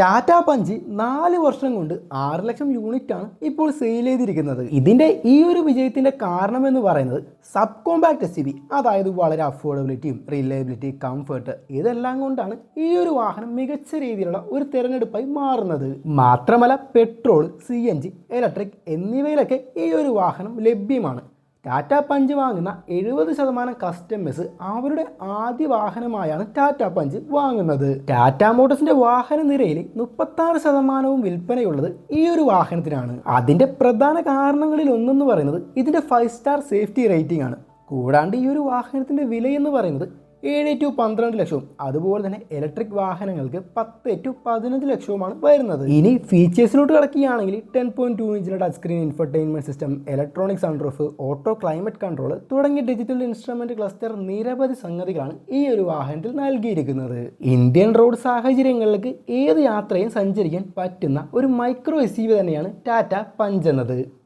Tata punch നാല് വർഷം കൊണ്ട് ആറ് ലക്ഷം യൂണിറ്റാണ് ഇപ്പോൾ സെയിൽ ചെയ്തിരിക്കുന്നത്. ഇതിന്റെ ഈ ഒരു വിജയത്തിന്റെ കാരണം എന്ന് പറയുന്നത് സബ് കോമ്പാക്ട് എസ് ബി അതായത് വളരെ അഫോർഡബിലിറ്റിയും റിലയബിലിറ്റി കംഫർട്ട് ഇതെല്ലാം കൊണ്ടാണ് ഈ ഒരു വാഹനം മികച്ച രീതിയിലുള്ള ഒരു തിരഞ്ഞെടുപ്പായി മാറുന്നത്. മാത്രമല്ല petrol C N G electric എന്നിവയിലൊക്കെ ഈ ഒരു വാഹനം ലഭ്യമാണ്. ടാറ്റ പഞ്ച് വാങ്ങുന്ന എഴുപത് ശതമാനം കസ്റ്റമേഴ്സ് അവരുടെ ആദ്യ വാഹനമായാണ് ടാറ്റ പഞ്ച് വാങ്ങുന്നത്. ടാറ്റ മോട്ടോഴ്സിന്റെ വാഹന നിരയിൽ മുപ്പത്തി ആറ് ശതമാനവും വിൽപ്പനയുള്ളത് ഈ ഒരു വാഹനത്തിനാണ്. അതിന്റെ പ്രധാന കാരണങ്ങളിൽ ഒന്നെന്ന് പറയുന്നത് ഇതിന്റെ ഫൈവ് സ്റ്റാർ സേഫ്റ്റി റേറ്റിംഗ് ആണ്. കൂടാണ്ട് ഈ ഒരു വാഹനത്തിന്റെ വില എന്ന് പറയുന്നത് ഏഴ് ടു പന്ത്രണ്ട് ലക്ഷവും. അതുപോലെ തന്നെ ഇലക്ട്രിക് വാഹനങ്ങൾക്ക് പത്ത് ടു പതിനഞ്ച് ലക്ഷവുമാണ് വരുന്നത്. ഇനി ഫീച്ചേഴ്സിലോട്ട് കിടക്കുകയാണെങ്കിൽ ten point two ഇഞ്ചിലെ touch screen infotainment system electronic sunroof auto climate control തുടങ്ങിയ ഡിജിറ്റൽ ഇൻസ്ട്രുമെന്റ് ക്ലസ്റ്റർ നിരവധി സംഗതികളാണ് ഈ ഒരു വാഹനത്തിൽ നൽകിയിരിക്കുന്നത്. ഇന്ത്യൻ റോഡ് സാഹചര്യങ്ങളിലേക്ക് ഏത് യാത്രയും സഞ്ചരിക്കാൻ പറ്റുന്ന ഒരു മൈക്രോ എസ് തന്നെയാണ് ടാറ്റ പഞ്ച് എന്നത്.